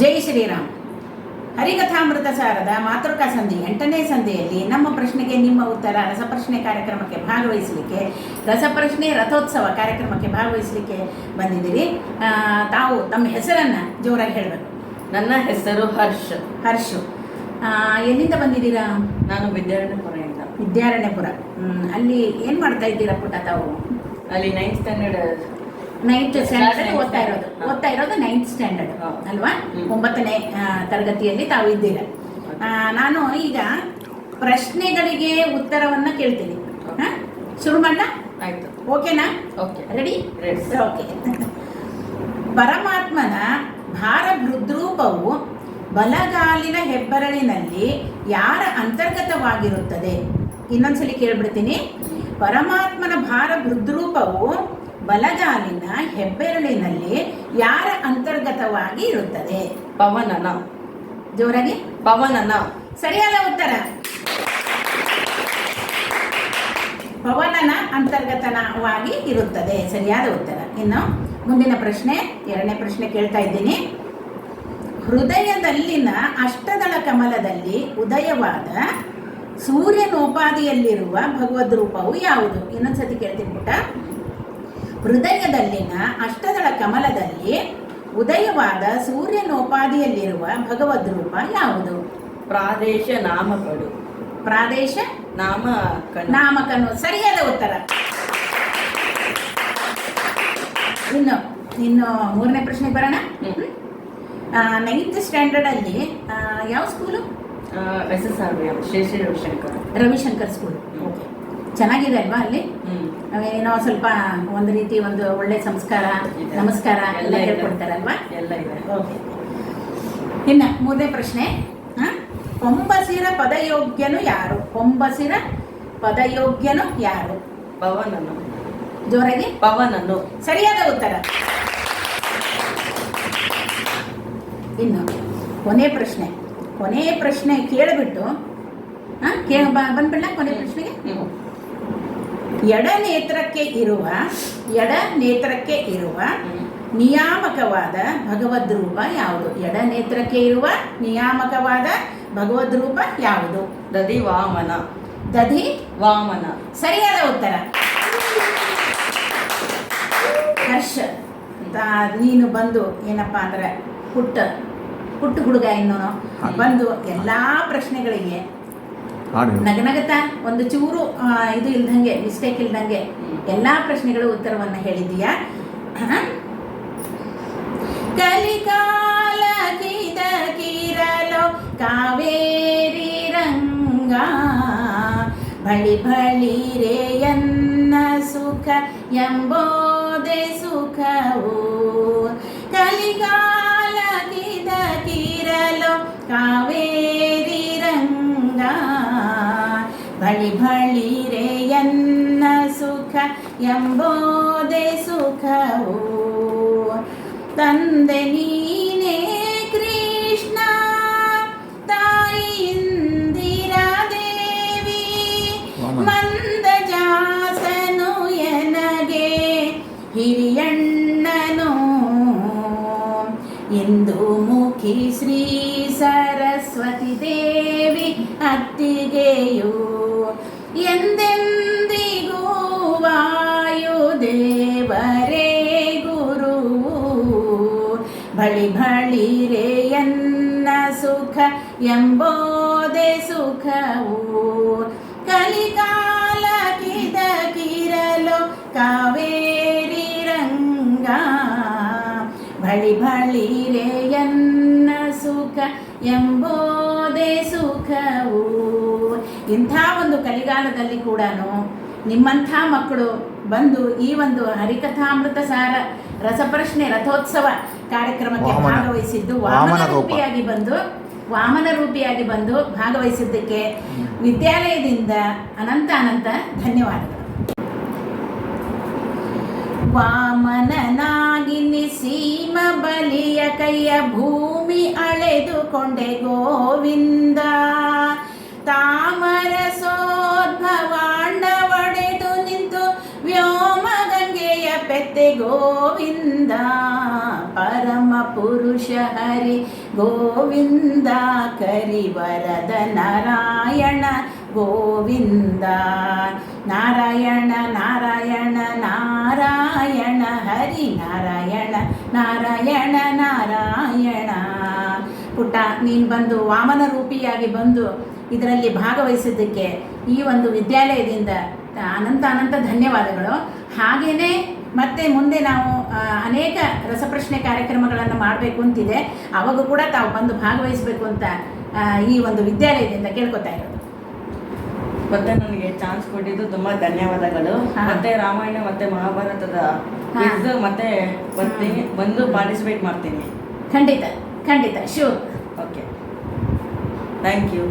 ಜೈ ಶ್ರೀರಾಮ್. ಹರಿಕಥಾಮೃತ ಸಾರದ ಮಾತೃಕಾ ಸಂಧಿ ಎಂಟನೇ ಸಂಧಿಯಲ್ಲಿ ನಮ್ಮ ಪ್ರಶ್ನೆಗೆ ನಿಮ್ಮ ಉತ್ತರ ರಸಪ್ರಶ್ನೆ ಕಾರ್ಯಕ್ರಮಕ್ಕೆ ಭಾಗವಹಿಸಲಿಕ್ಕೆ ರಸಪ್ರಶ್ನೆ ರಥೋತ್ಸವ ಕಾರ್ಯಕ್ರಮಕ್ಕೆ ಭಾಗವಹಿಸಲಿಕ್ಕೆ ಬಂದಿದ್ದೀರಿ. ತಾವು ತಮ್ಮ ಹೆಸರನ್ನು ಜೋರಾಗಿ ಹೇಳಬೇಕು. ನನ್ನ ಹೆಸರು ಹರ್ಷ. ಹರ್ಷು. ಎಲ್ಲಿಂದ ಬಂದಿದ್ದೀರಾ? ನಾನು ವಿದ್ಯಾರಣ್ಯಪುರದಿಂದ. ವಿದ್ಯಾರಣ್ಯಪುರ. ಅಲ್ಲಿ ಏನು ಮಾಡ್ತಾ ಇದ್ದೀರಾ ಪುಟ್ಟ ತಾವು? ಅಲ್ಲಿ ನೈನ್ತ್ ಸ್ಟ್ಯಾಂಡರ್ಡ್ ನೈನ್ತ್ ಸ್ಟ್ಯಾಂಡರ್ಡ್ ಓದ್ತಾ ಇರೋದು. ಓದ್ತಾ ಇರೋದು ನೈನ್ತ್ ಸ್ಟ್ಯಾಂಡರ್ಡ್ ಅಲ್ವಾ. ಒಂಬತ್ತನೇ ತರಗತಿಯಲ್ಲಿ ತಾವು ಇದ್ದೀರ. ನಾನು ಈಗ ಪ್ರಶ್ನೆಗಳಿಗೆ ಉತ್ತರವನ್ನ ಕೇಳ್ತೀನಿ? ಶುರು ಮಾಡ ಆಯ್ತು. ಓಕೆನಾ ಓಕೆ ರೆಡಿ. ಓಕೆ ಪರಮಾತ್ಮನ ಭಾರ ಹೃದ್ರೂಪವು ಬಲಗಾಲಿನ ಹೆಬ್ಬರಳಿನಲ್ಲಿ ಯಾರ ಅಂತರ್ಗತವಾಗಿರುತ್ತದೆ? ಇನ್ನೊಂದ್ಸಲಿ ಕೇಳ್ಬಿಡ್ತೀನಿ. ಪರಮಾತ್ಮನ ಭಾರ ಹೃದ್ರೂಪವು ಬಲಗಾಲಿನ ಹೆಬ್ಬೆರಳಿನಲ್ಲಿ ಯಾರ ಅಂತರ್ಗತವಾಗಿ ಇರುತ್ತದೆ? ಪವನನ. ಜೋರಾಗಿ? ಪವನನ. ಸರಿಯಾದ ಉತ್ತರ. ಪವನನ ಅಂತರ್ಗತನವಾಗಿ ಇರುತ್ತದೆ. ಸರಿಯಾದ ಉತ್ತರ. ಇನ್ನು ಮುಂದಿನ ಪ್ರಶ್ನೆ ಎರಡನೇ ಪ್ರಶ್ನೆ ಕೇಳ್ತಾ ಇದ್ದೀನಿ. ಹೃದಯದಲ್ಲಿನ ಅಷ್ಟದಳ ಕಮಲದಲ್ಲಿ ಉದಯವಾದ ಸೂರ್ಯನೋಪಾದಿಯಲ್ಲಿರುವ ಭಗವದ್ ರೂಪವು ಯಾವುದು? ಇನ್ನೊಂದ್ಸತಿ ಕೇಳ್ತೀನಿ ಪುಟ್ಟ. ಹೃದಯದಲ್ಲಿನ ಅಷ್ಟದಳ ಕಮಲದಲ್ಲಿ ಉದಯವಾದ ಸೂರ್ಯನೋಪಾದಿಯಲ್ಲಿರುವ ಭಗವದ್ ರೂಪ ಯಾವುದು? ಪ್ರಾದೇಶ ನಾಮಗಳು. ಪ್ರಾದೇಶ ನಾಮ ನಾಮಕನು ಸರಿಯಾದ ಉತ್ತರ. ಇನ್ನು ಇನ್ನು ಮೂರನೇ ಪ್ರಶ್ನೆ ಬರೋಣ. ನೈನ್ತ್ ಸ್ಟ್ಯಾಂಡರ್ಡ್ ಅಲ್ಲಿ ಯಾವ school S S R Shri Shri Ravishankar Ravishankar school okay ಚೆನ್ನಾಗಿದೆ ಅಲ್ವಾ ಅಲ್ಲಿ? ಏನೋ ಸ್ವಲ್ಪ ಒಂದು ರೀತಿ ಒಂದು ಒಳ್ಳೆ ಸಂಸ್ಕಾರ ನಮಸ್ಕಾರ ಎಲ್ಲ ಹೇಳ್ಕೊಡ್ತಾರಲ್ವಾ? ಎಲ್ಲ ಇದೆ. ಓಕೆ. ಇನ್ನು ಮೂರನೇ ಪ್ರಶ್ನೆ ಹೊಂಬಸಿರ ಪದಯೋಗ್ಯನು ಯಾರು? ಹೊಂಬಸಿರ ಪದಯೋಗ್ಯನು ಯಾರು? ಪವನನು. ಜೋರಾಗಿ? ಪವನನು. ಸರಿಯಾದ ಉತ್ತರ. ಇನ್ನು ಕೊನೆ ಪ್ರಶ್ನೆ. ಕೊನೆ ಪ್ರಶ್ನೆ ಕೇಳಿಬಿಟ್ಟು ಹಾ? ಕೇಳ ಬಂದ್ಬಿಡ್ಲ ಕೊನೆ ಪ್ರಶ್ನೆಗೆ. ಎಡ ನೇತ್ರಕ್ಕೆ ಇರುವ ಎಡ ನೇತ್ರಕ್ಕೆ ಇರುವ ನಿಯಾಮಕವಾದ ಭಗವದ್ ರೂಪ ಯಾವುದು? ಎಡ ನೇತ್ರಕ್ಕೆ ಇರುವ ನಿಯಾಮಕವಾದ ಭಗವದ್ ರೂಪ ಯಾವುದು? ದಧಿ ವಾಮನ. ದಧಿ ವಾಮನ. ಸರಿಯಾದ ಉತ್ತರ. ಹರ್ಷ. ತಾ- ನೀನು ಬಂದು ಏನಪ್ಪಾ ಅಂದ್ರೆ ಪುಟ್ಟ ಪುಟ್ಟ ಹುಡುಗ ಇನ್ನೂ ಬಂದು ಎಲ್ಲಾ ಪ್ರಶ್ನೆಗಳಿಗೆ ನಗನಗತ ಒಂದು ಚೂರು ಇದು ಇಲ್ದಂಗೆ ಮಿಸ್ಟೇಕ್ ಇಲ್ದಂಗೆ. ಎಲ್ಲಾ ಪ್ರಶ್ನೆಗಳ ಉತ್ತರವನ್ನ ಹೇಳಿದೀಯಾ? ಕಲಿಕಾಲ ಕಿದ ಕಾವೇರಿ ರಂಗ, ಬಳಿ ಬಳಿ ರೇಯನ್ನ ಸುಖ ಎಂಬೋದೆ ಸುಖವು ಕಲಿಕಾಲ ಕಿದ ಕಿರಲೋ ಕಾವೇರಿ ಬಳಿ ಬಳಿ ರೇಯನ್ನ ಸುಖ ಎಂಬೋದೆ ಸುಖವು. ತಂದೆ ನೀನೇ ಕೃಷ್ಣ ತಾಯಿ ಇಂದಿರಾ ದೇವಿ ಮಂದ ಜಾಸನು ಎನಗೆ ಹಿರಿಯಣ್ಣನು. ಇಂದು ಮುಖಿ ಶ್ರೀ ಸರಸ್ವತಿ ದೇವಿ ಅತ್ತಿಗೆಯು. ಎಂದೆಂದಿಗೂ ವಾಯುದೇವರೇ ಗುರು, ಬಳಿ ಬಳಿ ರೇಯನ್ನ ಸುಖ ಎಂಬೋದೆ ಸುಖವು. ಕಲಿಕಾಲ ಕಿದ ಕಿರಲು ಕಾವೇರಿ ರಂಗ, ಬಳಿ ಬಳಿ ರೇಯನ್ನ ಸುಖ ಎಂಬೋದೆ ಸುಖವು ಇಂಥ ಒಂದು ಕಲಿಗಾಲದಲ್ಲಿ ಕೂಡ ನಿಮ್ಮಂಥ ಮಕ್ಕಳು ಬಂದು ಈ ಒಂದು ಹರಿಕಥಾಮೃತ ಸಾರ ರಸಪ್ರಶ್ನೆ ರಥೋತ್ಸವ ಕಾರ್ಯಕ್ರಮಕ್ಕೆ ಭಾಗವಹಿಸಿದ್ದು ವಾಮನ ರೂಪಿಯಾಗಿ ಬಂದು ವಾಮನ ರೂಪಿಯಾಗಿ ಬಂದು ಭಾಗವಹಿಸಿದ್ದಕ್ಕೆ ವಿದ್ಯಾಲಯದಿಂದ ಅನಂತ ಅನಂತ ಧನ್ಯವಾದಗಳು. ವಾಮನನಾಗಿ ಸೀಮ ಬಲಿಯ ಕೈಯ ಭೂಮಿ ಅಳೆದುಕೊಂಡೆ ಗೋವಿಂದ. ತಾಮರ ಸೋದ್ಭವಾಂಡವಡೆದು ನಿಂತು ವ್ಯೋಮ ಗಂಗೆಯ ಪೆತ್ತೆ ಗೋವಿಂದ, ಪರಮ ಪುರುಷ ಹರಿ ಗೋವಿಂದ, ಕರಿವರದ ನಾರಾಯಣ ಗೋವಿಂದ. ನಾರಾಯಣ ನಾರಾಯಣ ನಾರಾಯಣ, ಹರಿ ನಾರಾಯಣ ನಾರಾಯಣ ನಾರಾಯಣ. ಪುಟ್ಟ, ನೀನು ಬಂದು ವಾಮನ ರೂಪಿಯಾಗಿ ಬಂದು ಇದರಲ್ಲಿ ಭಾಗವಹಿಸಿದ್ದಕ್ಕೆ ಈ ಒಂದು ವಿದ್ಯಾಲಯದಿಂದ ಅನಂತ ಅನಂತ ಧನ್ಯವಾದಗಳು. ಹಾಗೆಯೇ ಮತ್ತೆ ಮುಂದೆ ನಾವು ಅನೇಕ ರಸಪ್ರಶ್ನೆ ಕಾರ್ಯಕ್ರಮಗಳನ್ನು ಮಾಡಬೇಕು ಅಂತಿದೆ. ಅವಾಗ ಕೂಡ ತಾವು ಬಂದು ಭಾಗವಹಿಸಬೇಕು ಅಂತ ಈ ಒಂದು ವಿದ್ಯಾಲಯದಿಂದ ಕೇಳ್ಕೊತಾ ಇರೋದು. ಮತ್ತೆ ನನಗೆ ಚಾನ್ಸ್ ಕೊಟ್ಟಿದ್ದು ತುಂಬಾ ಧನ್ಯವಾದಗಳು. ಮತ್ತೆ ರಾಮಾಯಣ ಮತ್ತೆ ಮಹಾಭಾರತದ. ಮತ್ತೆ ಬರ್ತೀನಿ ಬಂದು ಪಾರ್ಟಿಸಿಪೇಟ್ ಮಾಡ್ತೀನಿ. ಖಂಡಿತ ಖಂಡಿತ ಶೂರ್ ಓಕೆ ಥ್ಯಾಂಕ್ ಯು